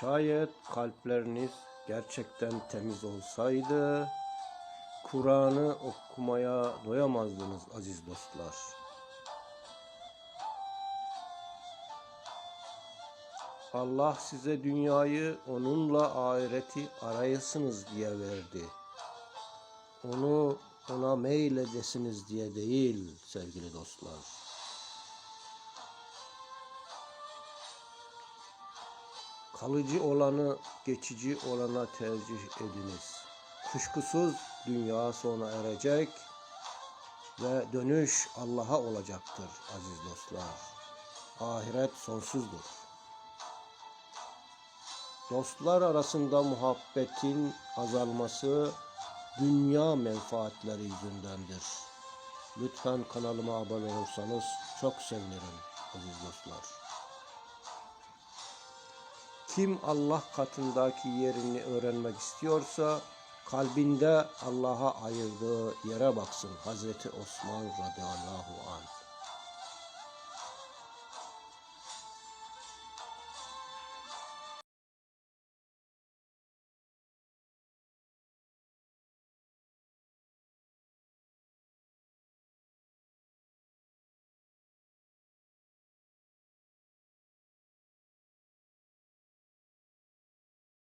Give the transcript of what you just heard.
Şayet kalpleriniz gerçekten temiz olsaydı Kur'an'ı okumaya doyamazdınız aziz dostlar. Allah size dünyayı onunla ahireti arayasınız diye verdi. Onu ona meyledesiniz diye değil sevgili dostlar. Kalıcı olanı geçici olana tercih ediniz. Kuşkusuz dünya sona erecek ve dönüş Allah'a olacaktır aziz dostlar. Ahiret sonsuzdur. Dostlar arasında muhabbetin azalması dünya menfaatleri yüzündendir. Lütfen kanalıma abone olursanız çok sevinirim Kim Allah katındaki yerini öğrenmek istiyorsa kalbinde Allah'a ayırdığı yere baksın. Hazreti Osman radıyallahu anh.